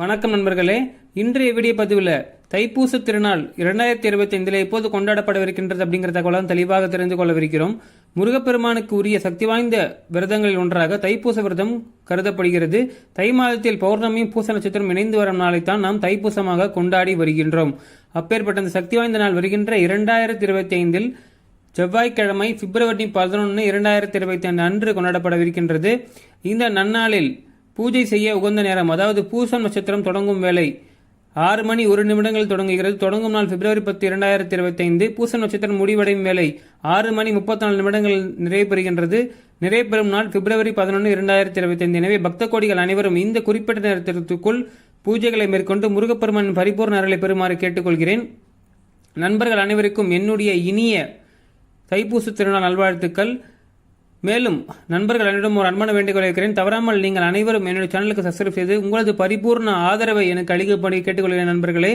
வணக்கம் நண்பர்களே. இன்றைய வீடியோ பதிவில் தைப்பூச திருநாள் இரண்டாயிரத்தி இருபத்தி ஐந்தில் எப்போது கொண்டாடப்படவிருக்கின்றது அப்படிங்கிற தகவலாம் தெளிவாக தெரிந்து கொள்ளவிருக்கிறோம். முருகப்பெருமானுக்கு உரிய சக்தி வாய்ந்த விரதங்களில் ஒன்றாக தைப்பூச விரதம் கருதப்படுகிறது. தை மாதத்தில் பௌர்ணமியும் பூச நட்சத்திரம் இணைந்து வரும் நாளைத்தான் நாம் தைப்பூசமாக கொண்டாடி வருகின்றோம். அப்பேற்பட்ட அந்த சக்தி வாய்ந்த நாள் வருகின்ற இரண்டாயிரத்தி இருபத்தி ஐந்தில் செவ்வாய்க்கிழமை பிப்ரவரி பதினொன்று இரண்டாயிரத்தி இருபத்தி ஐந்து அன்று கொண்டாடப்படவிருக்கின்றது. இந்த நன்னாளில் பூஜை செய்ய உகந்த நேரம் அதாவது பூசன் நட்சத்திரம் தொடங்கும் வேலை ஆறு மணி ஒரு நிமிடங்கள் தொடங்குகிறது. தொடங்கும் நாள் பிப்ரவரி பத்து இரண்டாயிரத்தி இருபத்தி ஐந்து பூசம் நட்சத்திரம் முடிவடையும் வேலை ஆறு மணி முப்பத்தி நாலு நிமிடங்கள் நிறைவு பெறுகின்றது. நிறைவு பெறும் நாள் பிப்ரவரி பதினொன்று இரண்டாயிரத்தி இருபத்தி ஐந்து எனவே பக்த கோடிகள் அனைவரும் இந்த குறிப்பிட்ட நேரத்திற்குள் பூஜைகளை மேற்கொண்டு முருகப்பெருமன் பரிபூர்ண அருளை பெறுமாறு கேட்டுக்கொள்கிறேன். நண்பர்கள் அனைவருக்கும் என்னுடைய இனிய தைப்பூச திருநாள் நல்வாழ்த்துக்கள். மேலும் நண்பர்கள் அனைவரும் ஒரு அன்பான வேண்டுகோள் இருக்கிறேன் தவறாமல் நீங்கள் அனைவரும் என்னுடைய சேனலுக்கு சப்ஸ்கிரைப் செய்து உங்களது பரிபூர்ண ஆதரவை எனக்கு அளிக்கும்படி கேட்டுக்கொள்கிறேன் நண்பர்களே.